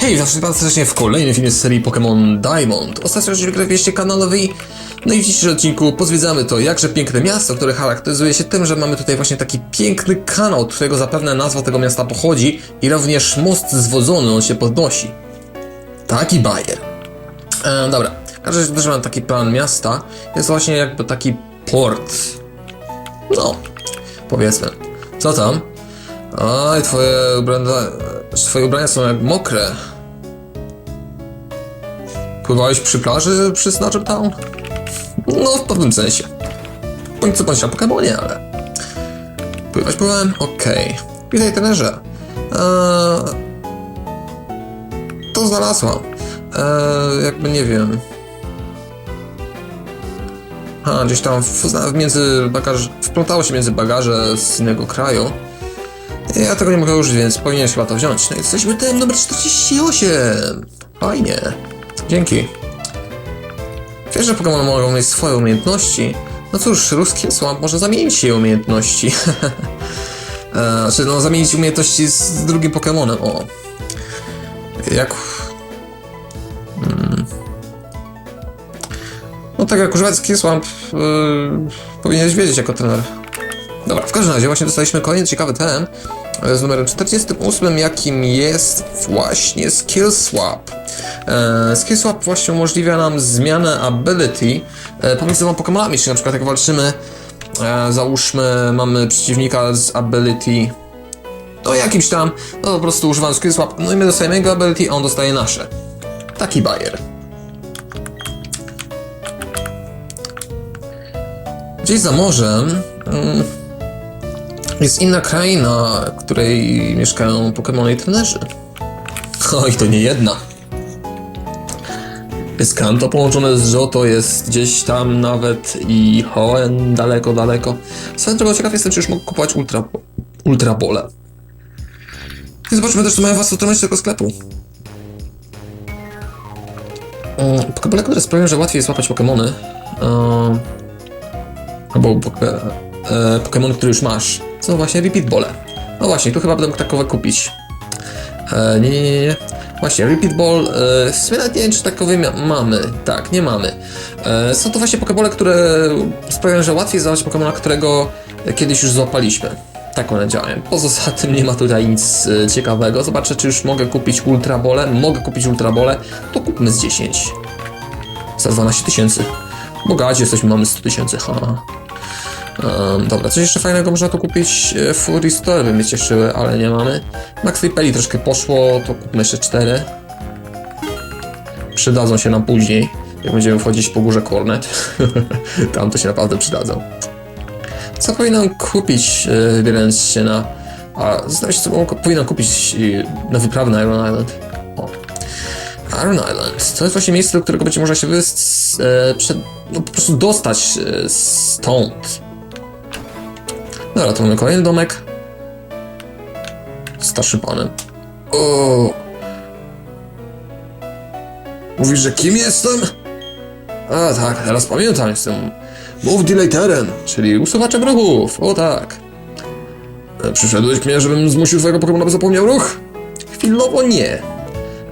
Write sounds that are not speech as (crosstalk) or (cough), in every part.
Hej, witam bardzo serdecznie w kolejnym filmie z serii Pokémon Diamond. Ostatnio oczywiście wieście kanalowi. No i w dzisiejszym odcinku pozwiedzamy to jakże piękne miasto, które charakteryzuje się tym, że mamy tutaj właśnie taki piękny kanał, od którego zapewne nazwa tego miasta pochodzi i również most zwodzony, on się podnosi. Taki bajer. E, dobra, razie też mam taki plan miasta. Jest właśnie jakby taki port. No, powiedzmy. Co tam? Oj, twoje ubrania, twoje ubrania są jak mokre. Pływałeś przy plaży przy Snatcher Town? No, w pewnym sensie. Bądź co bądź na Pokemonie, ale... Pływać pływałem? Okej. Witaj, trenerze. Eee... To znalazłam. Eee, jakby nie wiem... A, gdzieś tam w, w między bagaż... wplątało się między bagaże z innego kraju. Ja tego nie mogę użyć, więc powinieneś chyba to wziąć. No i jesteśmy tym numer 48. Fajnie. Dzięki. Wiesz, że Pokémon mogą mieć swoje umiejętności? No cóż, ruski słab może zamienić jej umiejętności. (laughs) e, znaczy, no, zamienić umiejętności z drugim Pokémonem. O. Jak. Hmm. No tak jak używać Skillswamp, yy, powinieneś wiedzieć jako trener. Dobra, w każdym razie właśnie dostaliśmy kolejny ciekawy ten z numerem 48, jakim jest właśnie Skill Swap. E, skill Swap właśnie umożliwia nam zmianę ability e, pomiędzy dwoma Pokemonami, czyli na przykład jak walczymy, e, załóżmy mamy przeciwnika z ability no jakimś tam, no po prostu używam Skill Swap, no i my dostajemy jego ability, a on dostaje nasze. Taki bajer. Gdzieś za morzem mm, jest inna kraina, w której mieszkają Pokémony i trenerzy. Oj, to nie jedna. Jest Kanto połączone z Johto, jest gdzieś tam nawet i Hoenn daleko, daleko. Swoją drogą ciekaw jestem, czy już mogę kupować ultra, ultra bole. I zobaczmy też, co mają własną stronę tego sklepu. Mm, Pokebole, które sprawiają, że łatwiej jest złapać Pokémony. Ehm, albo poke, e, Pokémony, które już masz. Co właśnie Repeat Bole. No właśnie, tu chyba będę mógł takowe kupić. E, nie, nie, nie, nie. Właśnie, Repeat Ball, e, w sumie nawet nie wiem, czy takowe mamy. Tak, nie mamy. E, są to właśnie Pokebole, które sprawiają, że łatwiej złapać Pokemona, którego kiedyś już złapaliśmy. Tak one działają. Poza (laughs) tym nie ma tutaj nic e, ciekawego. Zobaczę, czy już mogę kupić Ultra Bole. Mogę kupić Ultra Bole. To kupmy z 10. Za 12 tysięcy. Bogaci jesteśmy, mamy 100 tysięcy, haha. Um, dobra, coś jeszcze fajnego można tu kupić. E, Fury Store by mnie cieszyły, ale nie mamy. Max Ripeli troszkę poszło, to kupmy jeszcze 4. Przydadzą się nam później, jak będziemy wchodzić po górze Cornet. (laughs) Tam to się naprawdę przydadzą. Co powinnam kupić, e, wybierając się na... A, zastanawiam się, co powinnam kupić na wyprawę na Iron Island. O. Iron Island. To jest właśnie miejsce, do którego będzie można się wys... E, przed, no, po prostu dostać e, stąd. Dobra, to mamy kolejny domek. Starszym panem. O. Mówisz, że kim jestem? A tak, teraz pamiętam, jestem Move Deleterem, czyli usuwaczem ruchów. O tak. E, Przyszedłeś mnie, żebym zmusił twojego Pokemona, by zapomniał ruch? Chwilowo nie.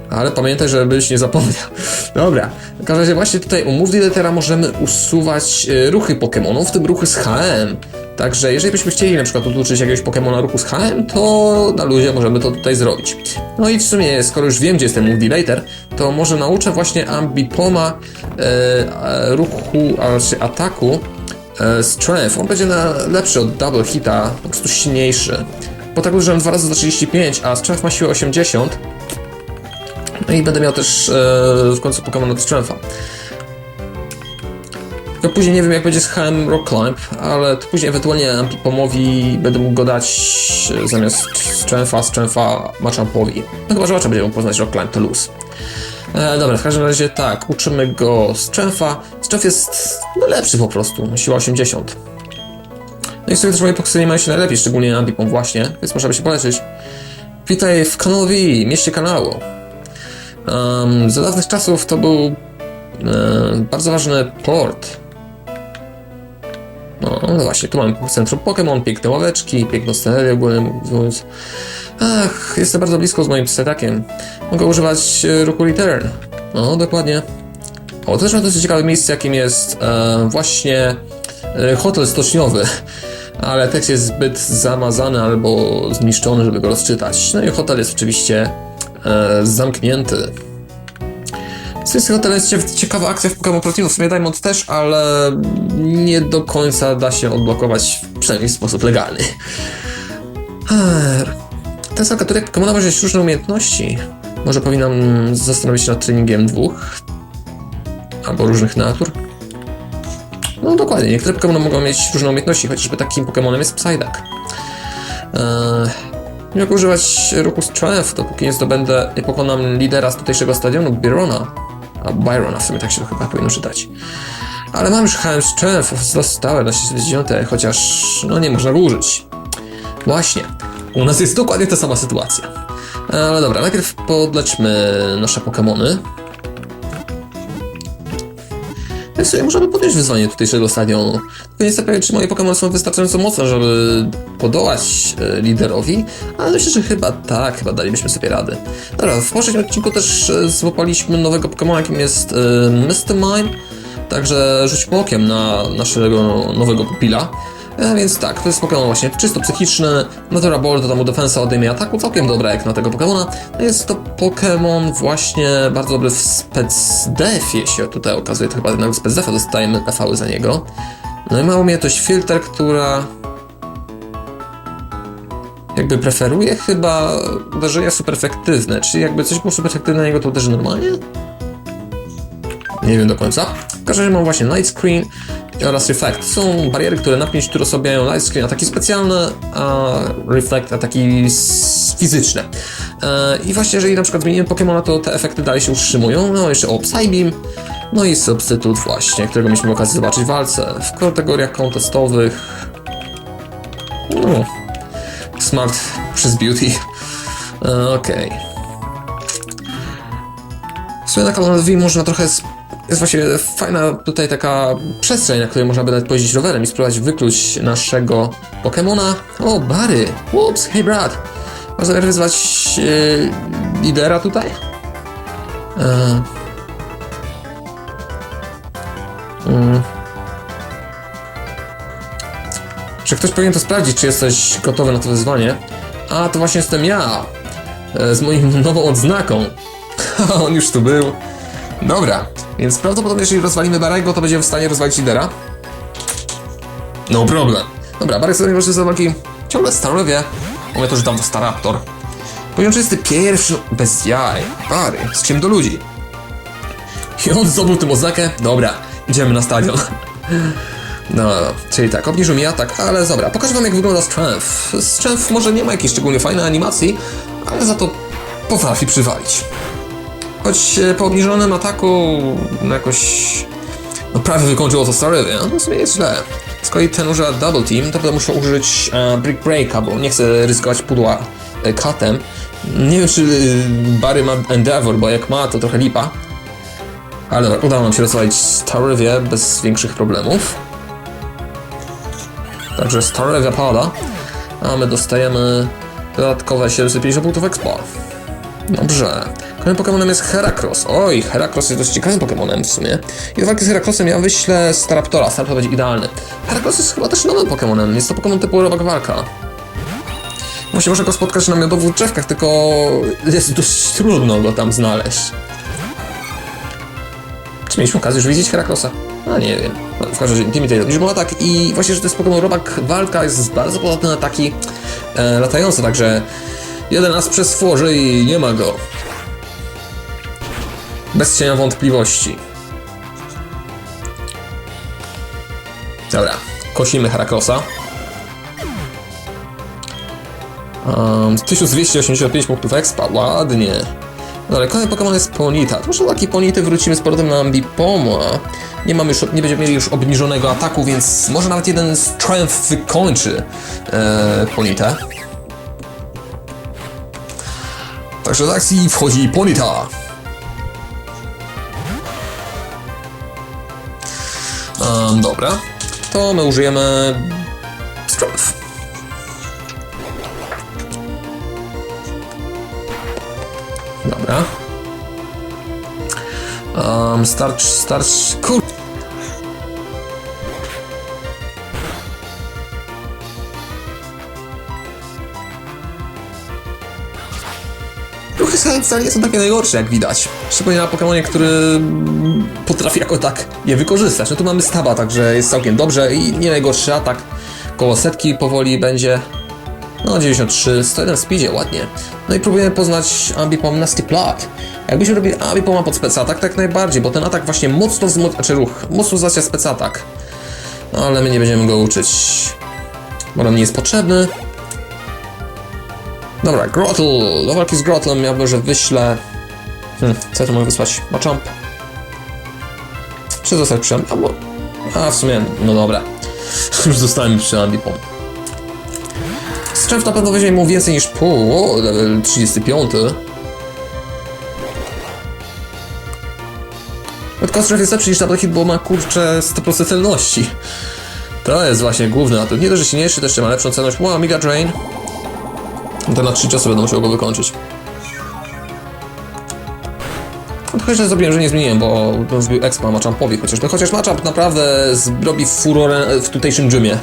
Ale pamiętaj, żebyś nie zapomniał. (laughs) Dobra. W każdym razie właśnie tutaj u Move Deletera możemy usuwać e, ruchy Pokémonów, w tym ruchy z HM. Także jeżeli byśmy chcieli na przykład oduczyć jakiegoś Pokémona ruchu z HM, to na luzie możemy to tutaj zrobić. No i w sumie, skoro już wiem, gdzie jest ten Move Delater, to może nauczę właśnie Ambipoma e, ruchu, a raczej ataku e, Strength. On będzie na, lepszy od Double Hita, po prostu silniejszy. Bo tak użyłem dwa razy za 35, a Strength ma siłę 80. No i będę miał też e, w końcu Pokémon od Strength'a. Tylko później nie wiem jak będzie z HM Rock Climb, ale to później ewentualnie Ampipomowi będę mógł go dać e, zamiast Strength'a, Strength'a Machampowi. No chyba, że Machamp będzie mógł poznać Rock Climb, to luz. E, dobra, w każdym razie tak, uczymy go Strength'a. Strength jest no, lepszy po prostu, siła 80. No i sobie też moje Pokémony mają się najlepiej, szczególnie Ampipom właśnie, więc można by się poleczyć. Witaj w Kanowi, mieście kanału. Um, za dawnych czasów to był e, bardzo ważny port. No, no właśnie, tu mamy centrum Pokémon, piękne ławeczki, piękną scenerię ogólnie mówiąc. Ach, jestem bardzo blisko z moim psetakiem. Mogę używać e, ruchu return. No, dokładnie. O, też mam dosyć ciekawe miejsce, jakim jest e, właśnie e, hotel stoczniowy. (laughs) Ale tekst jest zbyt zamazany albo zniszczony, żeby go rozczytać. No i hotel jest oczywiście e, zamknięty. Tym hotel jest cie- ciekawa akcja w Pokémon Platinum, w sumie Diamond też, ale nie do końca da się odblokować, przynajmniej w sposób legalny. Ten sam gatunek Pokemona może mieć różne umiejętności. Może powinnam zastanowić się nad treningiem dwóch albo różnych natur. No dokładnie, niektóre Pokémony mogą mieć różne umiejętności, chociażby takim Pokémonem jest Psyduck. Eee, mogę używać ruchu Strength, dopóki nie zdobędę, nie pokonam lidera z tutejszego stadionu, Byrona. A Byrona, w sumie tak się to chyba powinno czytać. Ale mam już HM Strength, zostałe na 69, chociaż no nie można go użyć. Właśnie, u nas jest dokładnie ta sama sytuacja. Ale dobra, najpierw podleczmy nasze Pokémony. Ja sobie możemy podjąć wyzwanie tutejszego stadionu. Tylko nie jestem pewien, czy moje Pokémon są wystarczająco mocne, żeby podołać e, liderowi, ale myślę, że chyba tak, chyba dalibyśmy sobie radę. Dobra, w poprzednim odcinku też e, złapaliśmy nowego Pokémona, jakim jest e, Mr. Mime, także rzućmy okiem na naszego nowego pupila. E, więc tak, to jest Pokémon właśnie czysto psychiczny, Natura Ball to tam defensa odejmie ataku, całkiem dobra jak na tego Pokémona. No Jest to Pokémon właśnie bardzo dobry w Spec Defie się tutaj okazuje, to chyba na Spec Defa dostajemy FV za niego. No i ma umiejętność Filter, która jakby preferuje chyba uderzenia super efektywne, czyli jakby coś było super efektywne na niego, to uderzy normalnie? Nie wiem do końca. W każdym razie mam właśnie Night Screen oraz Reflect. Są bariery, które na 5 tur osłabiają Light Screen ataki specjalne, a Reflect ataki fizyczne. I właśnie jeżeli na przykład zmienimy Pokemona, to te efekty dalej się utrzymują. No jeszcze o Psybeam, no i substytut właśnie, którego mieliśmy okazję zobaczyć w walce. W kategoriach kontestowych... No... Smart przez Beauty. E, Okej. W sumie na Colonel V można trochę. Jest właśnie fajna tutaj taka przestrzeń, na której można by nawet pojeździć rowerem i spróbować wykluć naszego Pokemona. O, Barry! Ups, hey brat! Można najpierw wyzwać e, lidera tutaj? E, mm. Że ktoś powinien to sprawdzić, czy jesteś gotowy na to wyzwanie. A, to właśnie jestem ja. E, z moim (laughs) nową odznaką. (laughs) On już tu był. Dobra, więc prawdopodobnie jeżeli rozwalimy Barego, to będziemy w stanie rozwalić lidera. No problem. Dobra, Barek sobie może walki ciągle Starowie. Mówię to, że tam to Staraptor. Poziom 31, bez jaj. Bary, z czym do ludzi. I on zdobył tym oznakę. Dobra, idziemy na stadion. No, czyli tak, obniżył mi atak, ale dobra, pokażę wam jak wygląda Strength. Strength może nie ma jakiejś szczególnie fajnej animacji, ale za to potrafi przywalić. Choć e, po obniżonym ataku no jakoś no prawie wykończyło to Starivia, no w sumie jest źle. Z kolei ten używa Double Team, to będę musiał użyć e, Brick Breaka, bo nie chcę ryzykować pudła e, katem. Nie wiem czy e, Barry ma Endeavor, bo jak ma to trochę lipa. Ale dobra, udało nam się rozwalić Starivia bez większych problemów. Także Starivia pada, a my dostajemy dodatkowe 750 punktów expo. Dobrze. Kolejnym Pokemonem jest Heracross. Oj, Heracross jest dość ciekawym Pokemonem w sumie. I do walki z Heracrossem ja wyślę Staraptora. Staraptor będzie idealny. Heracross jest chyba też nowym Pokemonem. Jest to Pokemon typu robak walka. Właśnie można go spotkać na miodowych drzewkach, tylko jest dość trudno go tam znaleźć. Czy mieliśmy okazję już widzieć Heracrossa? A nie wiem. No, w każdym razie Intimidator liczbą atak i właśnie, że to jest Pokémon robak walka jest bardzo podatny na ataki e, latające, także jeden as przestworzy i nie ma go. Bez cienia wątpliwości. Dobra, kosimy Heracrossa. Um, 1285 punktów expa, ładnie. Dobra, kolejny Pokémon jest Ponita. To może do takiej Ponity wrócimy z powrotem na Ambipoma. Nie, mamy już, nie będziemy mieli już obniżonego ataku, więc może nawet jeden Strength wykończy e, Ponitę. Także do akcji wchodzi Ponita. Um, dobra, to my użyjemy strength. Dobra. Um, starcz, starcz, kur... Wcale nie są takie najgorsze, jak widać. Szczególnie na Pokemonie, który potrafi jako tak je wykorzystać. No tu mamy Staba, także jest całkiem dobrze i nie najgorszy atak. Koło setki powoli będzie. No, 93, 101 w speedzie, ładnie. No i próbujemy poznać Ambipom Nasty Plot. Jakbyśmy robili Ambipoma pod specatak, tak najbardziej, bo ten atak właśnie mocno wzmocnia, znaczy ruch, mocno wzmacnia specatak. No, ale my nie będziemy go uczyć, bo nam nie jest potrzebny. Dobra, Grottle. Do walki z Grottlem ja może wyślę... Hmm, co ja tu mogę wysłać? Machamp. Czy zostać przy albo... A, w sumie, no dobra. (laughs) Już zostałem przy Ambipom. Strzęp na pewno weźmie mu więcej niż pół, level 35. Tylko Strzęp jest lepszy niż Hit, bo ma kurczę 100% celności. To jest właśnie główny atut. Nie dość, że silniejszy, to jeszcze ma lepszą celność. Wow, Mega Drain. No To na trzy ciosy będę musiał go wykończyć. No to jeszcze zrobiłem, że nie zmieniłem, bo bym wbił expa Machampowi chociażby. Chociaż Machamp naprawdę zrobi furorę w tutejszym gymie.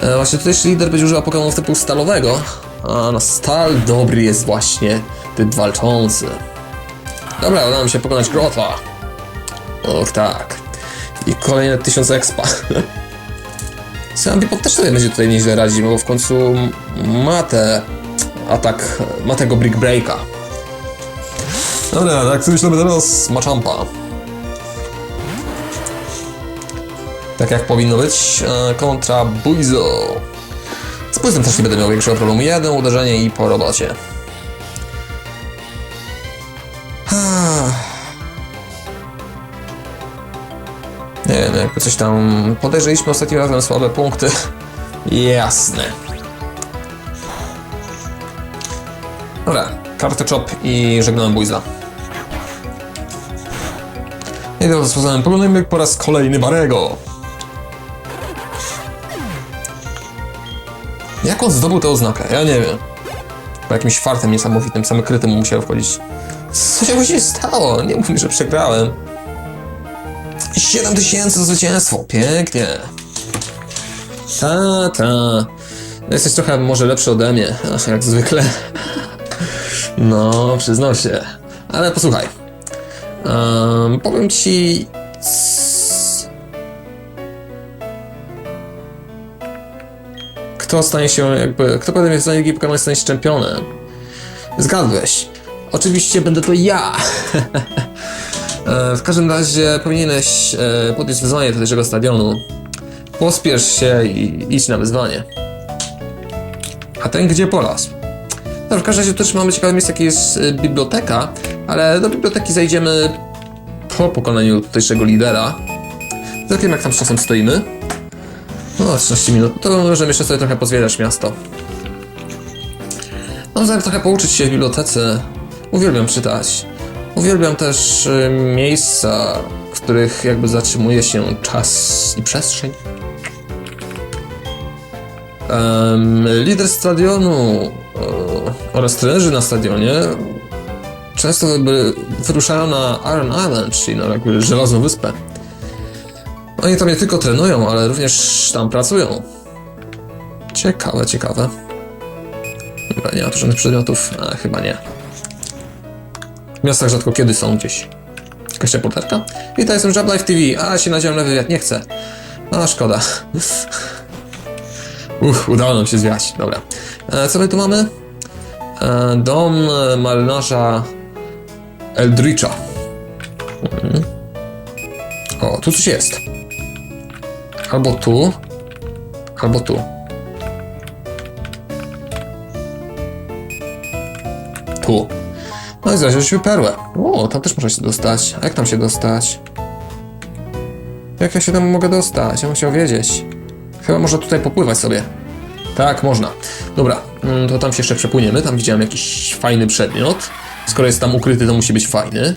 E, Właśnie tutejszy lider będzie używał Pokémonów typu stalowego, a na stal dobry jest właśnie typ walczący. Dobra, udało mi się pokonać Grotla. Och tak. I kolejne 1000 expa. (laughs) Sam Bipop też sobie będzie tutaj nieźle radzić, bo w końcu ma te atak, ma tego Brick Breaka. Dobra, tak myślimy teraz Machampa. Tak jak powinno być, e, kontra Buizo. Z Buizem też nie będę miał większego problemu. Jedno uderzenie i po robocie. Ah. Nie wiem, jakby coś tam... Podejrzeliśmy ostatnim razem słabe punkty. Jasne. Dobra, karty chop i żegnałem Buiza. I teraz sposobem poglądajmy po raz kolejny Barego. Jak on zdobył tę oznakę? Ja nie wiem. Po jakimś fartem niesamowitym, same kryty mu musiały wchodzić. Co się stało? Nie mów że przegrałem. 7000 za zwycięstwo, pięknie. Ta, ta. Jesteś trochę może lepszy ode mnie, ach, jak zwykle. No, przyznam się. Ale posłuchaj. Um, powiem ci. Kto stanie się jakby. Kto potem jest z Pokémon stanie się czempionem? Zgadłeś. Oczywiście będę to ja. (laughs) E, W każdym razie powinieneś e, podjąć wyzwanie tego stadionu. Pospiesz się i idź na wyzwanie. A ten gdzie polas? No, w każdym razie też mamy ciekawe miejsce, jakie jest e, biblioteka, ale do biblioteki zajdziemy po pokonaniu tutejszego lidera. Zakiem jak tam z czasem stoimy. No, 13 minut. To możemy jeszcze sobie trochę pozwiedzać miasto. No, zatem trochę pouczyć się w bibliotece. Uwielbiam czytać. Uwielbiam też y, miejsca, w których jakby zatrzymuje się czas i przestrzeń. Lider stadionu e, oraz trenerzy na stadionie często jakby wyruszają na Iron Island, czyli na jakby żelazną wyspę. Oni tam nie tylko trenują, ale również tam pracują. Ciekawe, ciekawe. Dobra, nie ma tu żadnych przedmiotów. A, chyba nie. W miastach rzadko kiedy są gdzieś. Jakaś reporterka? Witaj, jestem Job Life TV. A, się na wywiad, nie chcę. A, szkoda. (laughs) Uff, udało nam się zwiać. Dobra. E, co my tu mamy? E, dom marynarza Eldricha. Mhm. O, tu coś jest. Albo tu, albo tu. Tu. No i znaleźliśmy perłę. O, tam też można się dostać. A jak tam się dostać? Jak ja się tam mogę dostać? Ja bym chciał wiedzieć. Chyba można tutaj popływać sobie. Tak, można. Dobra, mm, to tam się jeszcze przepłyniemy. Tam widziałem jakiś fajny przedmiot. Skoro jest tam ukryty, to musi być fajny.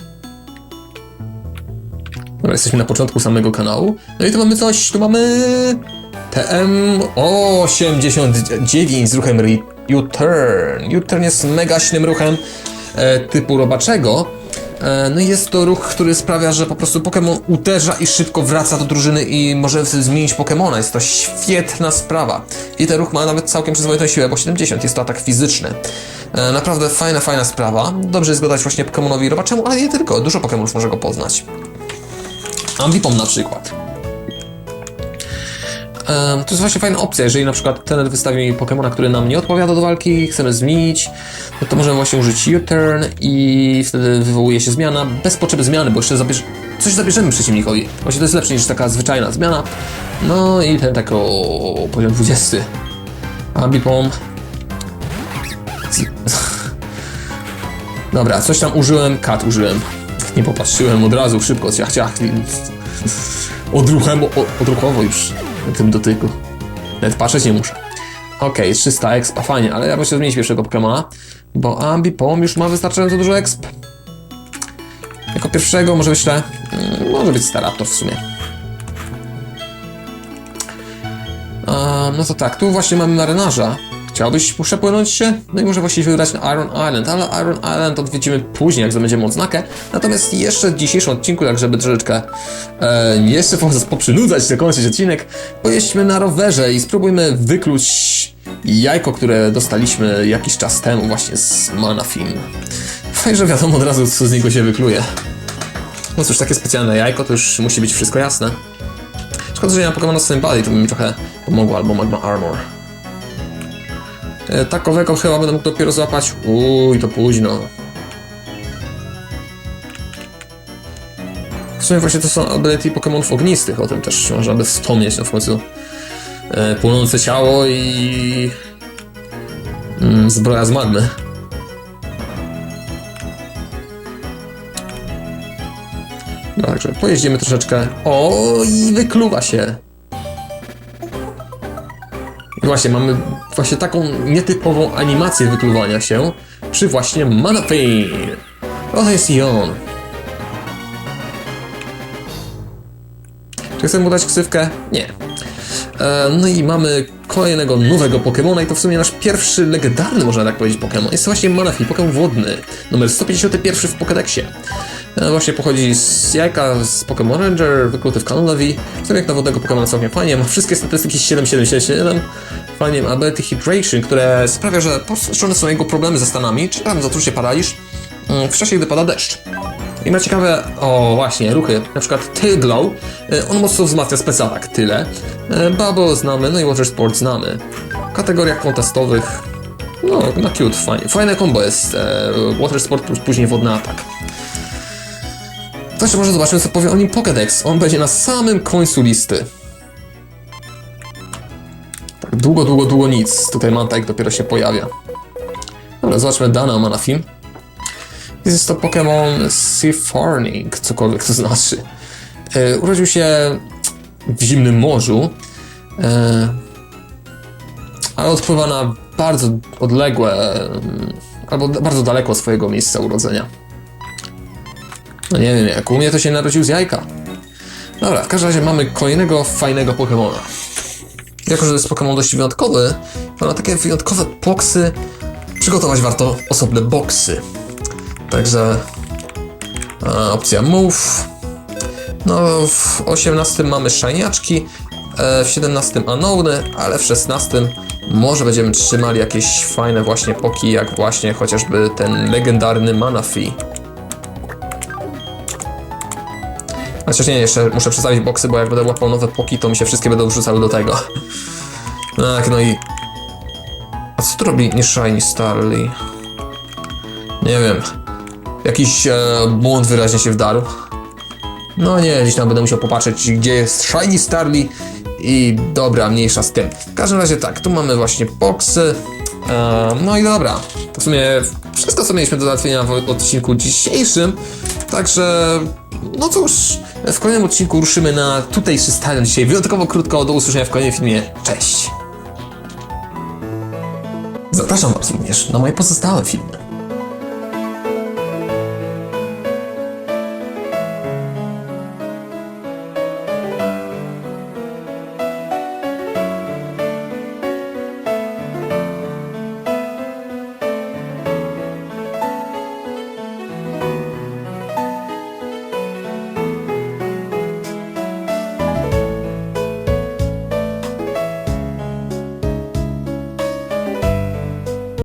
Dobra, jesteśmy na początku samego kanału. No i tu mamy coś, tu mamy... TM89 z ruchem re- U-turn. Jest mega ruchem. E, typu robaczego. E, no jest to ruch, który sprawia, że po prostu Pokémon uderza i szybko wraca do drużyny i może zmienić Pokémona. Jest to świetna sprawa. I ten ruch ma nawet całkiem przyzwoitą siłę, bo 70 jest to atak fizyczny. E, naprawdę fajna, fajna sprawa. Dobrze jest go właśnie Pokémonowi robaczemu, ale nie tylko. Dużo Pokémonów może go poznać. Ambipom na przykład. To jest właśnie fajna opcja, jeżeli na przykład ten wystawi Pokemona, który nam nie odpowiada do walki, chcemy zmienić, no to możemy właśnie użyć U-turn i wtedy wywołuje się zmiana bez potrzeby zmiany, bo jeszcze zabierz... coś zabierzemy przeciwnikowi. Właśnie to jest lepsze niż taka zwyczajna zmiana. No i ten tak o poziom 20. Ambipom. Dobra, coś tam użyłem, kat użyłem. Nie popatrzyłem od razu, szybko, ciach, ciach. Odruchem, odruchowo już tym dotyku. Nawet patrzeć nie muszę. Okej, 300 expa, fajnie, ale ja muszę zmienić pierwszego Pokemona, bo Ambipom już ma wystarczająco dużo exp. Jako pierwszego może myślę, mm, może być Staraptor w sumie. A, no to tak, tu właśnie mamy marynarza. Chciałbyś przepłynąć się? No i może właściwie wybrać na Iron Island, ale Iron Island odwiedzimy później, jak zdobędziemy odznakę. Natomiast jeszcze w dzisiejszym odcinku, tak żeby troszeczkę e, jeszcze po- poprzynudzać, zakończyć odcinek, pojeźdźmy na rowerze i spróbujmy wykluć jajko, które dostaliśmy jakiś czas temu właśnie z Manafin. Fajnie, że wiadomo od razu, co z niego się wykluje. No cóż, takie specjalne jajko, to już musi być wszystko jasne. Szkoda, że nie ma Pokemona Sympathy, to by mi trochę pomogło, albo Magma Armor. E, Takowego chyba będę mógł dopiero złapać. Uj, to późno. W sumie właśnie to są ability Pokemonów ognistych, o tym też można by wspomnieć, no w końcu e, płonące ciało i mm, zbroja z magmy. Także pojeździmy troszeczkę. O, i wykluwa się. I właśnie mamy właśnie taką nietypową animację wykluwania się przy właśnie Manapin. To jest i on. Czy chcę mu dać ksywkę? Nie. E, no i mamy kolejnego nowego Pokemona i to w sumie nasz pierwszy legendarny, można tak powiedzieć, Pokemon. Jest to właśnie Manaphy, Pokemon wodny, numer 151 w Pokédexie. E, właśnie pochodzi z jajka z Pokémon Ranger, wykluty w. W sumie jak na wodnego Pokemona całkiem fajnie, ma wszystkie statystyki 7777. Fajnie ma Ability Hydration, które sprawia, że powstrzymane są jego problemy ze stanami, czy tam zatrucie paraliż, mm, w czasie, gdy pada deszcz. I ma ciekawe, o właśnie, ruchy, na przykład Tail Glow, y, on mocno wzmacnia specatak, tyle. Y, Bubble znamy, no i Water Sport znamy. W kategoriach kontestowych, no, na cute, fajnie. Fajne combo jest, e, Water Sport plus później wodny atak. Jeszcze może zobaczymy, co powie o nim Pokédex. On będzie na samym końcu listy. Tak długo, długo, długo nic. Tutaj Mantike dopiero się pojawia. Dobra, zobaczmy dane o Manafim. Jest to Pokémon Seafarning, cokolwiek to znaczy. E, urodził się w zimnym morzu, e, ale odpływa na bardzo odległe, mm, albo bardzo daleko swojego miejsca urodzenia. No nie wiem, jak u mnie to się narodził z jajka. Dobra, w każdym razie mamy kolejnego fajnego Pokémona. Jako, że jest Pokémon dość wyjątkowy, to na takie wyjątkowe boksy przygotować warto osobne boksy. Także opcja move. No, w 18 mamy szajniaczki, e, w 17 anony, ale w 16 może będziemy trzymali jakieś fajne właśnie poki, jak właśnie chociażby ten legendarny Manaphy. Chociaż nie, jeszcze muszę przedstawić boksy, bo jak będę łapał nowe poki, to mi się wszystkie będą wrzucały do tego. (laughs) Tak, no i... A co tu robi Shiny Starly? Nie wiem. Jakiś e, błąd wyraźnie się wdarł. No nie, gdzieś tam będę musiał popatrzeć, gdzie jest Shiny Starly i dobra, mniejsza z tym. W każdym razie tak, tu mamy właśnie boksy. No i dobra, w sumie wszystko, co mieliśmy do załatwienia w odcinku dzisiejszym. Także, no cóż, w kolejnym odcinku ruszymy na tutejszy stadion dzisiaj. Wyjątkowo krótko, do usłyszenia w kolejnym filmie. Cześć! Zapraszam Was również na moje pozostałe filmy.